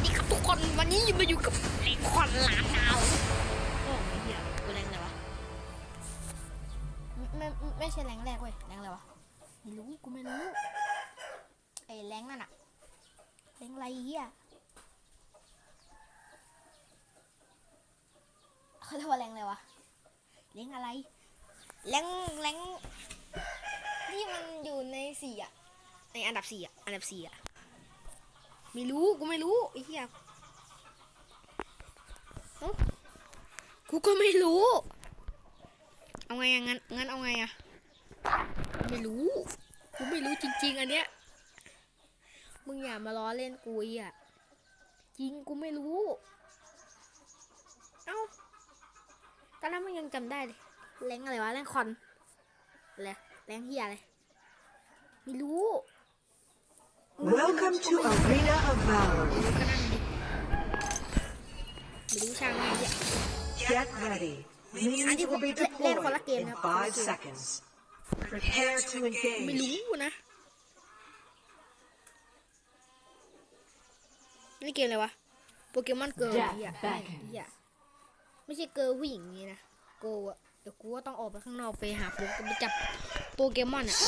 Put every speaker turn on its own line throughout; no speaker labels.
วัสดีครับทุกคนวันนี้มาอยู่กับไอ้ควันล้านดาวโอ้ไม่เหี้ยกูแรงเลยวะไม่ไม่ไม่ใช่แรงแรกเว้ยแรงอะไรวะไม่รู้กูไม่รู้ไอ้แรงนั่นอะแรงอะไรเหี้ยเขาเรียกว่าแรงอะไรวะแรงอะไรแรงแรงที่มันอยู่ในสี่อะในอันดับสี่อะอันดับสี่อะ ไม่รู้ กูไม่รู้ไอ้เหี้ยเอ้ากูก็ไม่รู้ เอาไงอะงั้นงั้นเอาไงอะไม่รู้ กูไม่รู้จริง ๆ อันเนี้ย มึงอย่ามาล้อเล่นกูอีอะ จริงกูไม่รู้ เอ้า ตอนนั้นมึงยังจำได้เลยแรงอะไรวะแรงคอนอะไรแรงเฮียอะไร ไม่รู้
Welcome to Arena of Valor.
ไม่รู้ช่างแม่งเนี่ย
Get ready. Minions will be deployed in five seconds. Prepare to
ไม่รู้
engage.
นะนี่เกมอะไรวะ โปเกมอนเกิร์ล
Death
เฮีย
beckons
เฮียไม่ใช่เกิร์ลผู้หญิงนี้นะ โกอะเดี๋ยวกูก็ต้องออกไปข้างนอกไปหาโปเกไปจับโปเกมอนอะ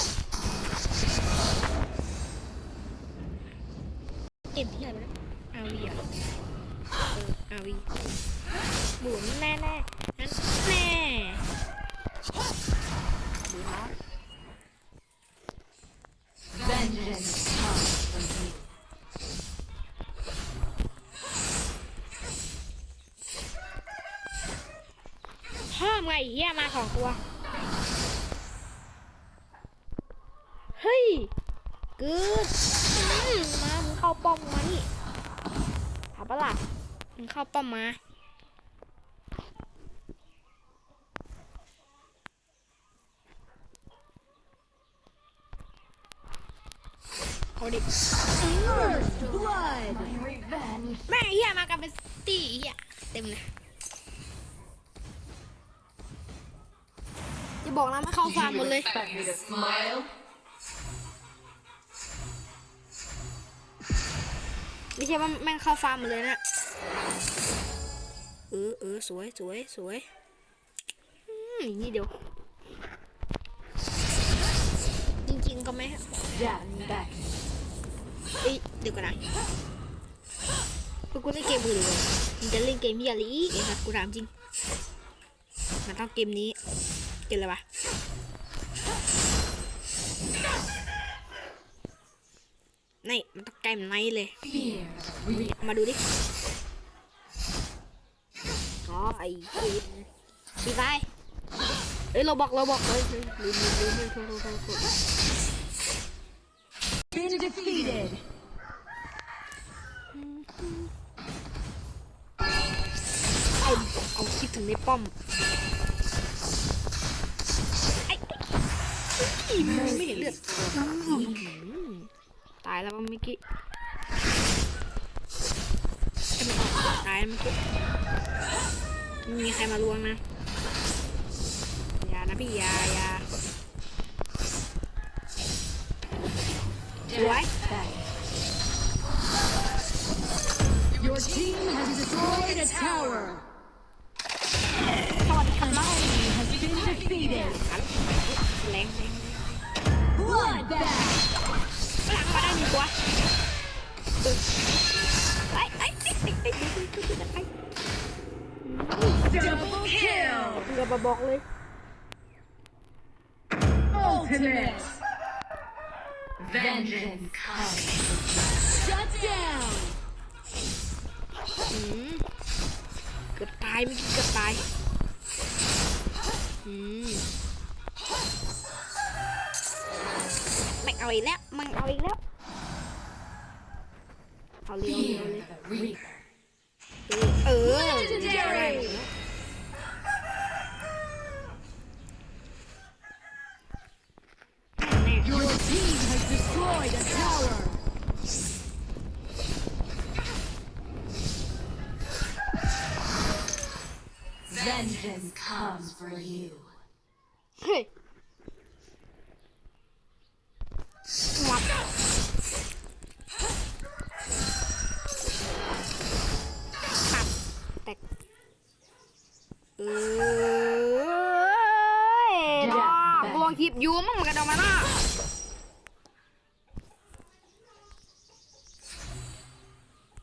เกมที่อะไรนะอาวีอะเอออาวีหมุนแน่แน่นั่นแน่ดูนะ
Vengeance comes from you.
เพิ่มไงเฮียมาสองตัว เฮ้ยกึดอื มามึงเข้าป้อมมานี่เอาปะล่ะมึงเข้าป้อมมาเอดิแม่เฮียมากันเป็นตีเฮียเต็มเลยจะบอกนะไม่เข้าฟาร์มหมดเลย ไม่ใช่ว่าแม่งเข้าฟาร์มมดเลยนะเออเออสวยสวยสวยอืมอย่างนี่เดียว จริงๆก็ไม่
Death beckons.
เอ้ยเดี๋ยวก่อนนะกูเล่นเกมมือถือเลยมึงจะเล่นเกมเฮียอะไรอีกไอ้ครับกูถามจริง มันต้องเกมนี้ เกมอะไรวะ นี่มันต้องเกมไหนเลย
Fear.
มาดูดิ อ๋อไอ้เกมปีไฟเอ้ยเราบอกเราบอกเฮ้ยเฮ้ยลืมลืมลืมลืมโทษโทษโทษโทษ
Been defeated.
เอาเอาคิดถึงในป้อมไอ้ไอ้มองไม่เห็นเลือดอื้อหือตายแล้วมั้งเมื่อกี้จะไม่ออกตายแล้วเมื่อกี้ไม่มีใครมาลวงนะอย่านะพี่อย่าอย่าสวย
Your team has destroyed a tower.
สวัสดีครับ
Enemy has been defeated.
แรงแรง
Bloodbath.
หลังมาได้หนึ่งตัวเออไอ้ไอ้ไอ้ไอ้ไอ้ไอ้ไอ้
Double kill.
เรือมาบอกเลยอืมเกือบตายเมื่อกี้เกือบตายอืมไม่เอาอีกแล้วมันเอาอีกแล้ว เอาเร็วเร็วเลย
the Reaper.
เออ
Legendary.
แน่ คลิปอยูมังมันกระโดดมาหน้า